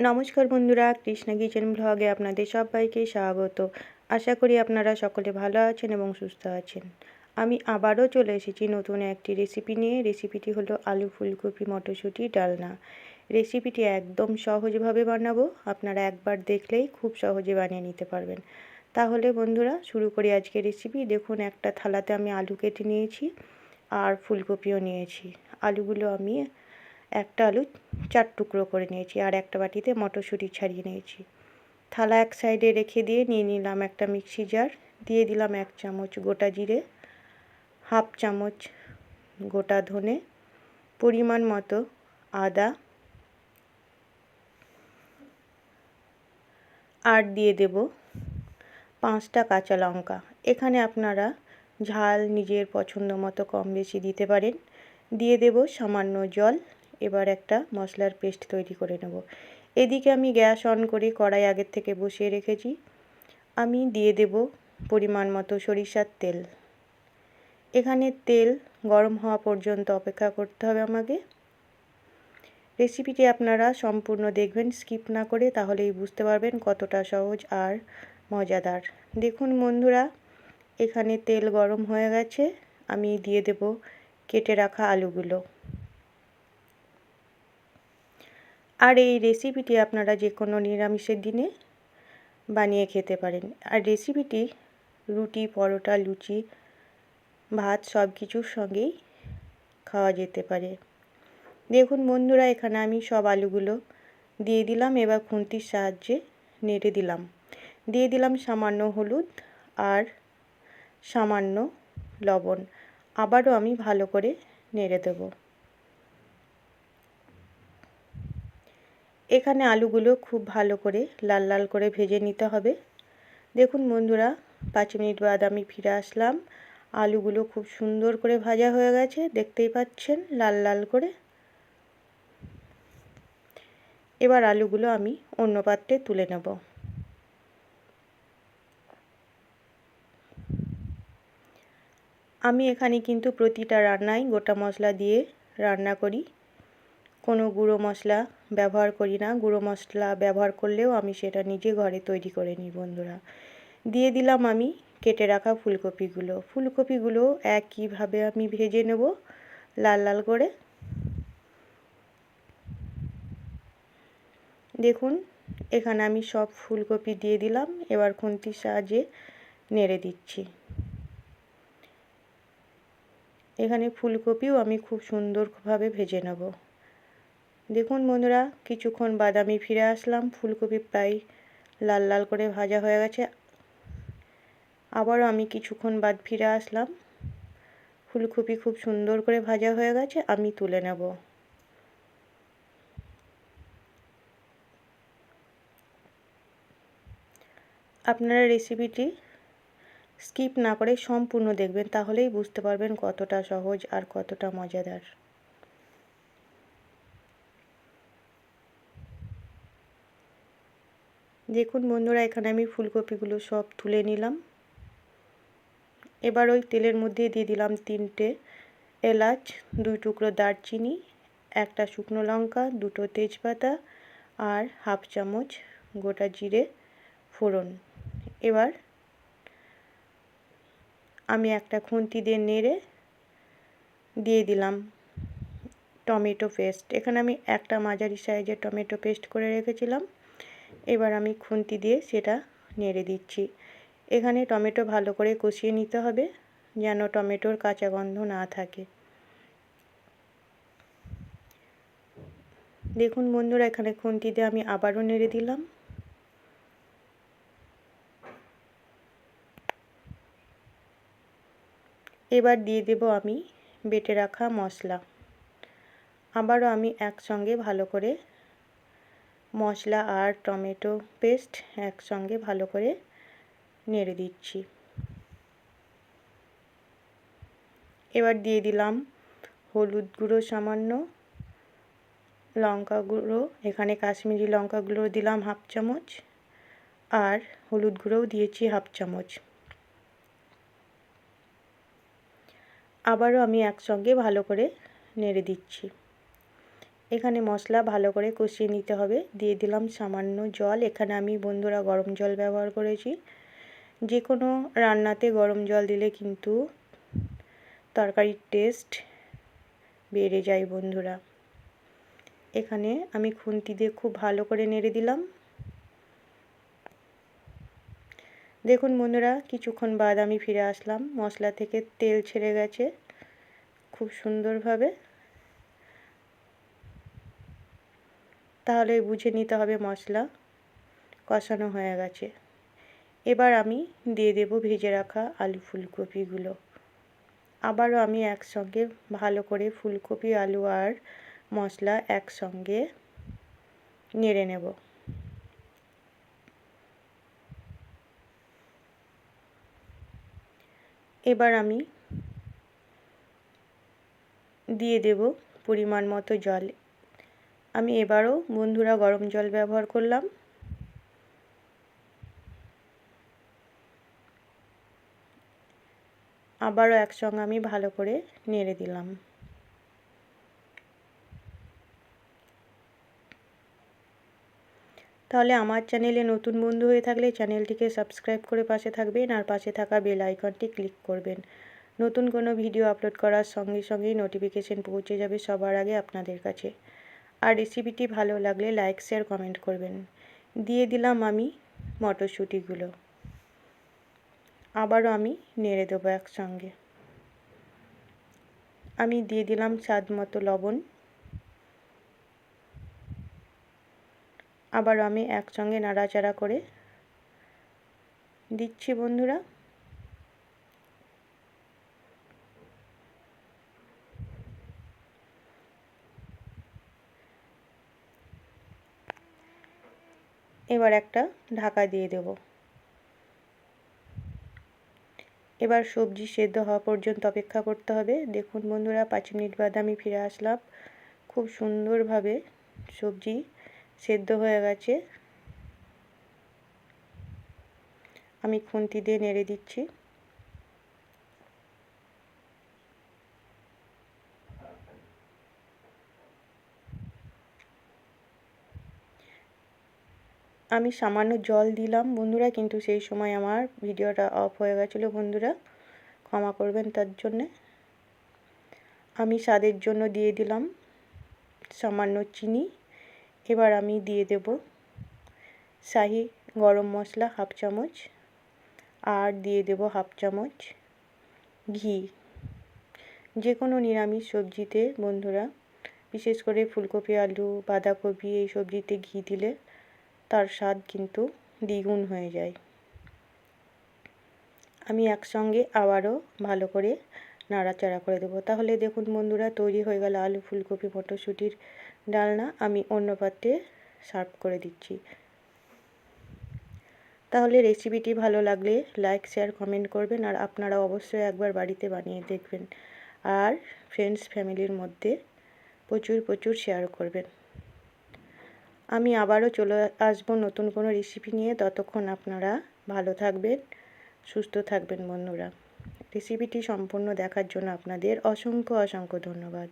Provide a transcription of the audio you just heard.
নমস্কার বন্ধুরা, কৃষ্ণা কিচেন ব্লগে আপনাদের সবাইকে স্বাগত। আশা করি আপনারা সকলে ভালো আছেন এবং সুস্থ আছেন। আমি আবারও চলে এসেছি নতুন একটি রেসিপি নিয়ে। রেসিপিটি হলো আলু ফুলকপি মটরশুঁটি ডালনা। রেসিপিটি একদম সহজভাবে বানাবো। আপনারা একবার দেখলেই খুব সহজে বানিয়ে নিতে পারবেন। তাহলে বন্ধুরা, শুরু করি আজকে রেসিপি দেখুন, একটা থালাতে আমি আলু কেটে নিয়েছি আর ফুলকপিও নিয়েছি। আলুগুলো আমি একটা আলু চার টুকরো করে নিয়েছি আর একটা বাটিতে মটরশুঁটি ছাড়িয়ে নিয়েছি। থালা এক সাইডে রেখে দিয়ে নিয়ে নিলাম একটা মিক্সি জার দিয়ে দিলাম এক চামচ গোটা জিরে, হাফ চামচ গোটা ধনে, পরিমাণ মতো আদা আর দিয়ে দেব পাঁচটা কাঁচা লঙ্কা। এখানে আপনারা ঝাল নিজের পছন্দ মতো কম বেশি দিতে পারেন। দিয়ে দেব সামান্য জল এবার একটা মশলার পেস্ট তৈরি করে নেব। এদিকে আমি গ্যাস অন করে কড়াই আগের থেকে বসিয়ে রেখেছি। আমি দিয়ে দেব পরিমাণ মতো সরিষার তেল। এখানে তেল গরম হওয়া পর্যন্ত অপেক্ষা করতে হবে আমাকে। রেসিপিটি আপনারা সম্পূর্ণ দেখবেন, স্কিপ না করে তাহলেই বুঝতে পারবেন কতটা সহজ আর মজাদার। দেখুন বন্ধুরা, এখানে তেল গরম হয়ে গেছে। আমি দিয়ে দেব কেটে রাখা আলুগুলো। আর এই রেসিপিটি আপনারা যে কোনো নিরামিষের দিনে বানিয়ে খেতে পারেন। আর রেসিপিটি রুটি, পরোটা, লুচি, ভাত সব কিছুর সঙ্গেই খাওয়া যেতে পারে। দেখুন বন্ধুরা, এখানে আমি সব আলুগুলো দিয়ে দিলাম, এবার খুন্তির সাহায্যে নেড়ে দিলাম। দিয়ে দিলাম সামান্য হলুদ আর সামান্য লবণ। আবারও আমি ভালো করে নেড়ে দেবো। এখানে আলুগুলো খুব ভালো করে লাল লাল করে ভেজে নিতে হবে। দেখুন বন্ধুরা, পাঁচ মিনিট বাদ আমি ফিরে আসলাম। আলুগুলো খুব সুন্দর করে ভাজা হয়ে গেছে, দেখতেই পাচ্ছেন লাল লাল করে। এবার আলুগুলো আমি অন্য পাত্রে তুলে নেব। আমি এখানে কিন্তু প্রতিটা রান্নায় গোটা মশলা দিয়ে রান্না করি। কোনো গুঁড়ো মশলা ব্যবহার করি না। গুঁড়ো মশলা ব্যবহার করলেও আমি সেটা নিজে ঘরে তৈরি করে নিই বন্ধুরা। দিয়ে দিলাম আমি কেটে রাখা ফুলকপিগুলো। ফুলকপিগুলো একইভাবে আমি ভেজে নেব লাল লাল করে। দেখুন, এখানে আমি সব ফুলকপি দিয়ে দিলাম। এবার খুন্তির সাহায্যে নেড়ে দিচ্ছি। এখানে ফুলকপিও আমি খুব সুন্দরভাবে ভেজে নেব। দেখুন বন্ধুরা, কিছুক্ষণ বাদ আমি ফিরে আসলাম। ফুলকপি প্রায় লাল লাল করে ভাজা হয়ে গেছে। আবারও আমি কিছুক্ষণ বাদ ফিরে আসলাম। ফুলকপি খুব সুন্দর করে ভাজা হয়ে গেছে, আমি তুলে নেব। আপনারা রেসিপিটি স্কিপ না করে সম্পূর্ণ দেখবেন, তাহলেই বুঝতে পারবেন কতটা সহজ আর কতটা মজাদার। দেখুন বন্ধুরা, এখানে আমি ফুলকপিগুলো সব তুলে নিলাম। এবার ওই তেলের মধ্যে দিয়ে দিলাম তিনটে এলাচ, দুই টুকরো দারচিনি, একটা শুকনো লঙ্কা, দুটো তেজপাতা আর হাফ চামচ গোটা জিরে ফোড়ন। এবার আমি একটা খুন্তি দিয়ে নেড়ে দিয়ে দিলাম টমেটো পেস্ট। এখানে আমি একটা মাঝারি সাইজের টমেটো পেস্ট করে রেখেছিলাম। এবার আমি খুন্তি দিয়ে সেটা নেড়ে দিচ্ছি। এখানে টমেটো ভালো করে কষিয়ে নিতে হবে, যেন টমেটোর কাঁচা গন্ধ না থাকে। দেখুন বন্ধুরা, এখানে খুন্তি দিয়ে আমি আবারও নেড়ে দিলাম। এবার দিয়ে দেব আমি বেটে রাখা মশলা। আবারও আমি একসঙ্গে ভালো করে মশলা আর টমেটো পেস্ট একসঙ্গে ভালো করে নেড়ে দিচ্ছি। এবার দিয়ে দিলাম হলুদ গুঁড়ো সামান্য, লঙ্কা গুঁড়ো, এখানে কাশ্মীরি লঙ্কা গুঁড়ো দিলাম হাফ চামচ, আর হলুদ গুঁড়োও দিয়েছি হাফ চামচ। আবারও আমি একসঙ্গে ভালো করে নেড়ে দিচ্ছি। এখানে মশলা ভালো করে কষিয়ে নিতে হবে। দিয়ে দিলাম সামান্য জল। এখানে আমি বন্ধুরা গরম জল ব্যবহার করেছি। যে কোনো রান্নাতে গরম জল দিলে কিন্তু তরকারির টেস্ট বেড়ে যায় বন্ধুরা। এখানে আমি খুন্তি দিয়ে খুব ভালো করে নেড়ে দিলাম। দেখুন বন্ধুরা, কিছুক্ষণ বাদ আমি ফিরে আসলাম। মশলা থেকে তেল ছেড়ে গেছে খুব সুন্দরভাবে। তাহলে বুঝে নিতে হবে মশলা। কষানো হয়ে গেছে। এবার আমি দিয়ে দেব ভেজে রাখা আলু ফুলকপিগুলো। আবারও আমি একসঙ্গে ভালো করে ফুলকপি, আলু আর মশলা একসঙ্গে নেড়ে নেব। এবার আমি দিয়ে দেব পরিমাণ মতো জল। আমি এবারও বন্ধুরা গরম জল ব্যবহার করলাম। আবারও একসঙ্গে আমি ভালো করে নেড়ে দিলাম। তাহলে আমার চ্যানেলে নতুন বন্ধু হয়ে থাকলে চ্যানেলটিকে সাবস্ক্রাইব করে পাশে থাকবেন আর পাশে থাকা বেল আইকনটি ক্লিক করবেন। নতুন কোনো ভিডিও আপলোড করার সঙ্গে সঙ্গেই নোটিফিকেশন পৌঁছে যাবে সবার আগে আপনাদের কাছে। আর রেসিপিটি ভালো লাগলে লাইক শেয়ার কমেন্ট করবেন। দিয়ে দিলাম আমি মটরশুঁটিগুলো। আবারও আমি নেড়ে দেবো একসঙ্গে। আমি দিয়ে দিলাম স্বাদ মতো লবণ। আবারও আমি একসঙ্গে নাড়াচাড়া করে দিচ্ছি বন্ধুরা। এবার একটা ঢাকা দিয়ে দেব। এবার সবজি সেদ্ধ হওয়া পর্যন্ত অপেক্ষা করতে হবে। দেখুন বন্ধুরা, পাঁচ মিনিট বাদে আমি ফিরে আসলাম। খুব সুন্দরভাবে সবজি সেদ্ধ হয়ে গেছে। আমি খুন্তি দিয়ে নেড়ে দিচ্ছি। আমি সামান্য জল দিলাম বন্ধুরা, কিন্তু সেই সময় আমার ভিডিওটা অফ হয়ে গেছিল বন্ধুরা। ক্ষমা করবেন তার জন্যে। আমি স্বাদের জন্য দিয়ে দিলাম সামান্য চিনি। এবার আমি দিয়ে দেব শাহি গরম মশলা হাফ চামচ আর দিয়ে দেব হাফ চামচ ঘি। যে কোনো নিরামিষ সবজিতে বন্ধুরা, বিশেষ করে ফুলকপি, আলু, বাঁধাকপি, এই সবজিতে ঘি দিলে তার স্বাদ কিন্তু দ্বিগুণ হয়ে যায়। আমি একসঙ্গে আবারও ভালো করে নাড়াচাড়া করে দেবো। তাহলে দেখুন বন্ধুরা, তৈরি হয়ে গেল আলু ফুলকপি মটরশুঁটির ডালনা। আমি অন্য পাত্রে সার্ভ করে দিচ্ছি। তাহলে রেসিপিটি ভালো লাগলে লাইক, শেয়ার, কমেন্ট করবেন। আর আপনারা অবশ্যই একবার বাড়িতে বানিয়ে দেখবেন। আর ফ্রেন্ডস, ফ্যামিলির মধ্যে প্রচুর প্রচুর শেয়ার করবেন। আমি আবারও চলে আসব নতুন কোনো রেসিপি নিয়ে। ততক্ষণ আপনারা ভালো থাকবেন, সুস্থ থাকবেন বন্ধুরা। রেসিপিটি সম্পূর্ণ দেখার জন্য আপনাদের অসংখ্য অসংখ্য ধন্যবাদ।